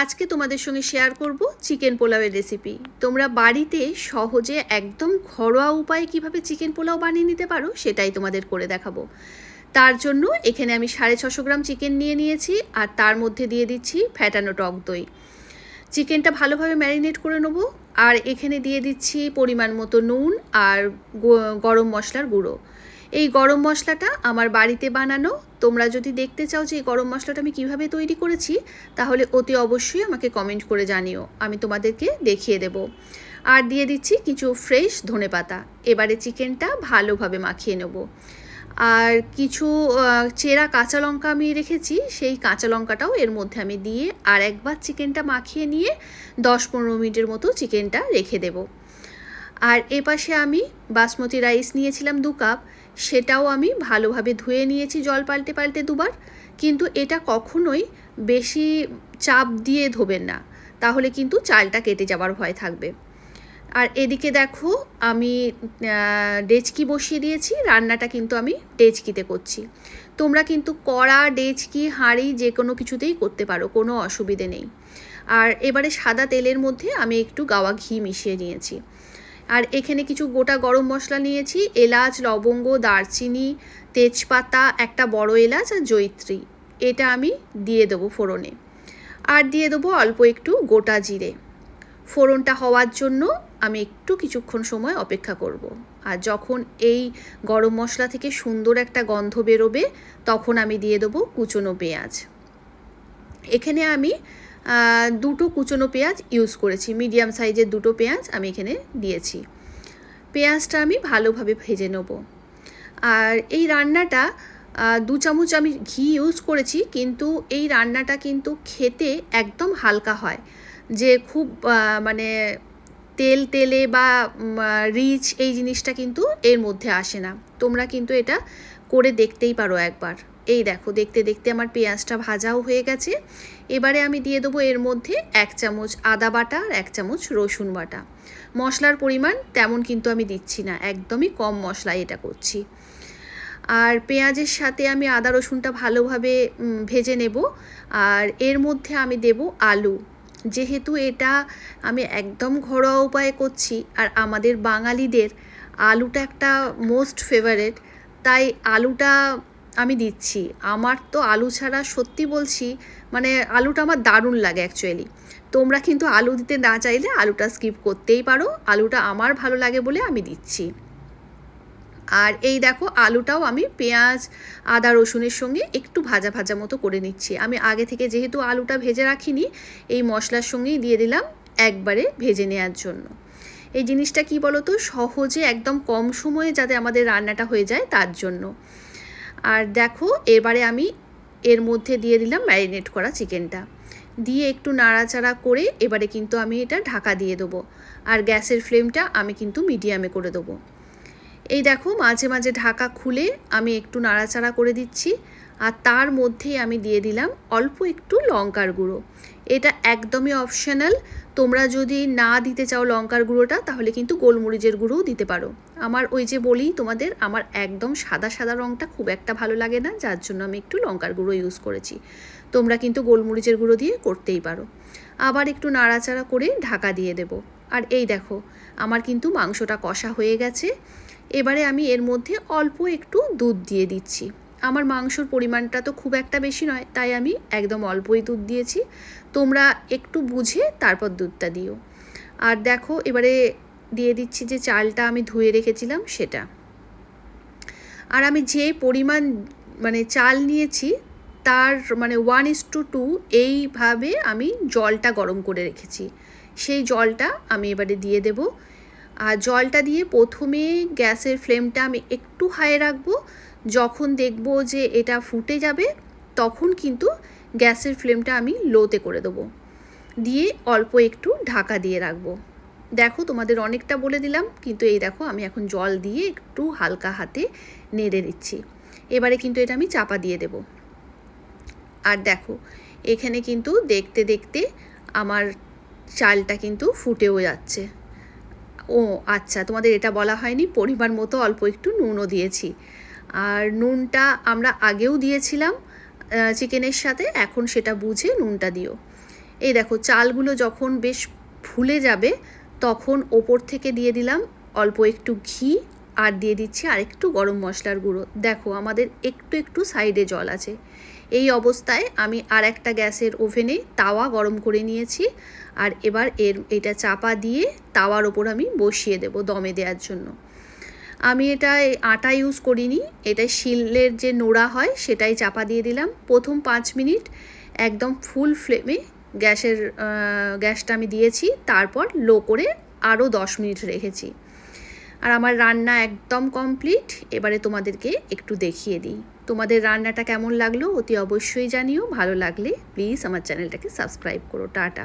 আজকে তোমাদের সঙ্গে শেয়ার করব চিকেন পোলাওয়ের রেসিপি তোমরা বাড়িতে সহজে একদম ঘরোয়া উপায়ে কীভাবে চিকেন পোলাও বানিয়ে নিতে পারো সেটাই তোমাদের করে দেখাবো। তার জন্য এখানে আমি সাড়ে ছশো গ্রাম চিকেন নিয়ে নিয়েছি আর তার মধ্যে দিয়ে দিচ্ছি ফ্যাটানো টক দই। চিকেনটা ভালোভাবে ম্যারিনেট করে নেব আর এখানে দিয়ে দিচ্ছি পরিমাণ মতো নুন আর গরম মশলার গুঁড়ো। এই গরম মশলাটা আমার বাড়িতে বানানো। তোমরা যদি দেখতে চাও যে এই গরম মশলাটা আমি কীভাবে তৈরি করেছি, তাহলে অতি অবশ্যই আমাকে কমেন্ট করে জানিও। আমি তোমাদেরকে দেখিয়ে দেব। আর দিয়ে দিচ্ছি কিছু ফ্রেশ ধনেপাতা এবারে চিকেনটা ভালোভাবে মাখিয়ে নেব। আর কিছু চেরা কাঁচা লঙ্কা আমি রেখেছি, সেই কাঁচা লঙ্কাটাও এর মধ্যে আমি দিয়ে আর একবার চিকেনটা মাখিয়ে নিয়ে দশ পনেরো মিনিটের মতো চিকেনটা রেখে দেব। আর এপাশে আমি বাসমতি রাইস নিয়েছিলাম দু কাপ সেটাও আমি ভালোভাবে ধুয়ে নিয়েছি জল পাল্টে পাল্টে দুবার। কিন্তু এটা কখনোই বেশি চাপ দিয়ে ধোবেন না। তাহলে কিন্তু চালটা কেটে যাবার ভয় থাকবে। আর এদিকে দেখো, আমি ডেচকি বসিয়ে দিয়েছি। রান্নাটা কিন্তু আমি ডেচকিতে করছি। তোমরা কিন্তু কড়া, ডেচকি, হাঁড়ি যে কোনো কিছুতেই করতে পারো, কোনো অসুবিধে নেই। আর এবারে সাদা তেলের মধ্যে আমি একটু গাওয়া ঘি মিশিয়ে নিয়েছি। আর এখানে কিছু গোটা গরম মশলা নিয়েছি, এলাচ, লবঙ্গ, দারচিনি, তেজপাতা, একটা বড় এলাচ আর জৈত্রী এটা আমি দিয়ে দেবো ফোড়নে। আর দিয়ে দেবো অল্প একটু গোটা জিরে। ফোড়নটা হওয়ার জন্য আমি একটু কিছুক্ষণ সময় অপেক্ষা করব। আর যখন এই গরম মশলা থেকে সুন্দর একটা গন্ধ বেরোবে, তখন আমি দিয়ে দেবো কুচনো পেঁয়াজ। এখানে আমি দুটো কুচনো পেঁয়াজ ইউজ করেছি। মিডিয়াম সাইজের দুটো পেঁয়াজ আমি এখানে দিয়েছি। পেঁয়াজটা আমি ভালোভাবে ভেজে নেব। আর এই রান্নাটা দু চামচ আমি ঘি ইউজ করেছি, কিন্তু এই রান্নাটা কিন্তু খেতে একদম হালকা হয়। যে খুব মানে তেল তেলে বা রিচ এই জিনিসটা কিন্তু এর মধ্যে আসে না। তোমরা কিন্তু এটা করে দেখতেই পারো একবার। এই দেখো, দেখতে দেখতে আমার পেঁয়াজটা ভাজাও হয়ে গেছে। এবারে আমি দিয়ে দেবো এর মধ্যে এক চামচ আদা বাটা আর এক চামচ রসুন বাটা। মশলার পরিমাণ তেমন কিন্তু আমি দিচ্ছি না, একদমই কম মশলায় এটা করছি। আর পেঁয়াজের সাথে আমি আদা রসুনটা ভালোভাবে ভেজে নেব। আর এর মধ্যে আমি দেব আলু। যেহেতু এটা আমি একদম ঘরোয়া উপায়ে করছি, আর আমাদের বাঙালিদের আলুটা একটা মোস্ট ফেভারেট তাই আলুটা আমি দিচ্ছি। আমার তো আলু ছাড়া সত্যি বলছি মানে আলুটা আমার দারুণ লাগে অ্যাকচুয়ালি তোমরা কিন্তু আলু দিতে না চাইলে আলুটা স্কিপ করতেই পারো। আলুটা আমার ভালো লাগে বলে আমি দিচ্ছি। আর এই দেখো, আলুটাও আমি পেঁয়াজ, আদা, রসুনের সঙ্গে একটু ভাজা ভাজা মতো করে নিচ্ছি। আমি আগে থেকে যেহেতু আলুটা ভেজে রাখিনি, এই মশলার সঙ্গেই দিয়ে দিলাম একবারে ভেজে নেওয়ার জন্য। এই জিনিসটা কি বলো তো সহজে একদম কম সময়ে যাতে আমাদের রান্নাটা হয়ে যায় তার জন্য। আর দেখো, এবারে আমি এর মধ্যে দিয়ে দিলাম ম্যারিনেট করা চিকেনটা। দিয়ে একটু নাড়াচাড়া করে এবারে কিন্তু আমি এটা ঢাকা দিয়ে দেবো। আর গ্যাসের ফ্লেমটা আমি কিন্তু মিডিয়ামে করে দেবো। এই দেখো, মাঝে মাঝে ঢাকা খুলে আমি একটু নাড়াচাড়া করে দিচ্ছি। আর তার মধ্যেই আমি দিয়ে দিলাম অল্প একটু লঙ্কার গুঁড়ো। এটা একদমই অপশনাল তোমরা যদি না দিতে চাও লঙ্কার গুঁড়োটা, তাহলে কিন্তু গোলমরিচের গুঁড়োও দিতে পারো। আমার ওই যে বলি তোমাদের, আমার একদম সাদা সাদা রঙটা খুব একটা ভালো লাগে না, যার জন্য আমি একটু লঙ্কার গুঁড়ো ইউজ করেছি। তোমরা কিন্তু গোলমরিচের গুঁড়ো দিয়ে করতেই পারো। আবার একটু নাড়াচাড়া করে ঢাকা দিয়ে দেব। আর এই দেখো, আমার কিন্তু মাংসটা কষা হয়ে গেছে। এবারে আমি এর মধ্যে অল্প একটু দুধ দিয়ে দিচ্ছি। আমার মাংসর পরিমাণটা তো খুব একটা বেশি নয়, তাই আমি একদম অল্পই দুধ দিয়েছি। তোমরা একটু বুঝে তারপর দুধটা দিও। আর দেখো, এবারে দিয়ে দিচ্ছি যে চালটা আমি ধুয়ে রেখেছিলাম সেটা। আর আমি যে পরিমাণ মানে চাল নিয়েছি, তার মানে ওয়ান ইস টু টু এইভাবে আমি জলটা গরম করে রেখেছি। সেই জলটা আমি এবারে দিয়ে দেব। আর জলটা দিয়ে প্রথমে গ্যাসের ফ্লেমটা আমি একটু হাই রাখব। যখন দেখব যে এটা ফুটে যাবে, তখন কিন্তু গ্যাসের ফ্লেমটা আমি লোতে করে দেবো। দিয়ে অল্প একটু ঢাকা দিয়ে রাখব। দেখো তোমাদের অনেকটা বলে দিলাম, কিন্তু এই দেখো আমি এখন জল দিয়ে একটু হালকা হাতে নেড়ে দিচ্ছি এবারে কিন্তু এটা আমি চাপা দিয়ে দেব। আর দেখো, এখানে কিন্তু দেখতে দেখতে আমার চালটা কিন্তু ফুটেও যাচ্ছে। ও আচ্ছা তোমাদের এটা বলা হয়নি, পরিমাণ মতো অল্প একটু নুনও দিয়েছি। আর নুনটা আমরা আগেও দিয়েছিলাম চিকেনের সাথে, এখন সেটা বুঝে নুনটা দিও। এই দেখো, চালগুলো যখন বেশ ফুলে যাবে, তখন ওপর থেকে দিয়ে দিলাম অল্প একটু ঘি আর দিয়ে দিচ্ছি আর একটু গরম মশলার গুঁড়ো। দেখো, আমাদের একটু একটু সাইডে জল আছে। এই অবস্থায় আমি আর একটা গ্যাসের ওভেনে তাওয়া গরম করে নিয়েছি আর এবার এর, এটা চাপা দিয়ে তাওয়ার ওপর আমি বসিয়ে দেব দমে দেওয়ার জন্য। আমি এটা আটা ইউজ করিনি, এটা শিলের যে নোড়া হয় সেটাই চাপা দিয়ে দিলাম। প্রথম পাঁচ মিনিট একদম ফুল ফ্লেমে গ্যাসের গ্যাসটা আমি দিয়েছি, তারপর লো করে আরও দশ মিনিট রেখেছি। আর আমার রান্না একদম কমপ্লিট এবারে তোমাদেরকে একটু দেখিয়ে দিই। তোমাদের রান্নাটা কেমন লাগল অতি অবশ্যই জানিও, ভালো লাগলে প্লিজ আমার চ্যানেলটাকে সাবস্ক্রাইব করো, টাটা।